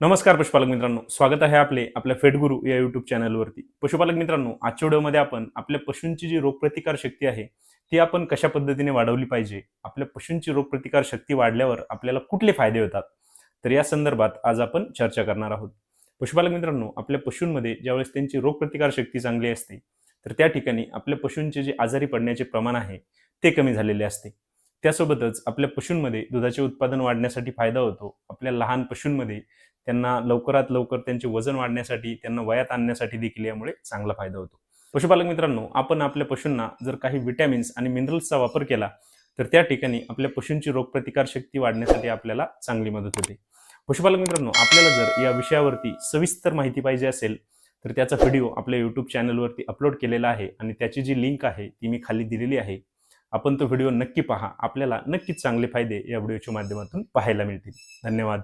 नमस्कार पशुपालक मित्रांनो स्वागत आहे आपले आपल्या फेटगुरु या युट्यूब चॅनलवरती पशुपालक मित्रांनो आजच्या व्हिडिओमध्ये आपण आपल्या पशूंची जी रोगप्रतिकार शक्ती आहे ती आपण कशा पद्धतीने वाढवली पाहिजे? आपल्या पशूंची रोगप्रतिकार शक्ती वाढल्यावर आपल्याला कुठले फायदे होतात? तर या संदर्भात आज आपण चर्चा करणार आहोत. पशुपालक मित्रांनो आपल्या पशूंमध्ये ज्यावेळेस त्यांची रोगप्रतिकार शक्ती चांगली असते तर त्या ठिकाणी आपल्या पशूंचे जे आजारी पडण्याचे प्रमाण आहे ते कमी झालेले असते. त्यासोबतच आपल्या पशूंमध्ये दुधाचे उत्पादन वाढण्यासाठी फायदा होतो. आपल्या लहान पशूंमध्ये त्यांना लवकरात लवकर त्यांचे वजन वाढण्यासाठी त्यांना वयात आणण्यासाठी देखील यामुळे चांगला फायदा होतो. पशुपालक मित्रांनो आपण आपल्या पशूंना जर काही विटॅमिन्स आणि मिनरल्सचा वापर केला तर त्या ठिकाणी आपल्या पशूंची रोगप्रतिकार शक्ती वाढण्यासाठी आपल्याला चांगली मदत होते. पशुपालक मित्रांनो आपल्याला जर या विषयावरती सविस्तर माहिती पाहिजे असेल तर त्याचा व्हिडिओ आपल्या यूट्यूब चॅनलवरती अपलोड केलेला आहे आणि त्याची जी लिंक आहे ती मी खाली दिलेली आहे. आपण तो व्हिडिओ नक्की पहा. आपल्याला नक्कीच चांगले फायदे या व्हिडिओच्या माध्यमातून पाहायला मिळतील. धन्यवाद.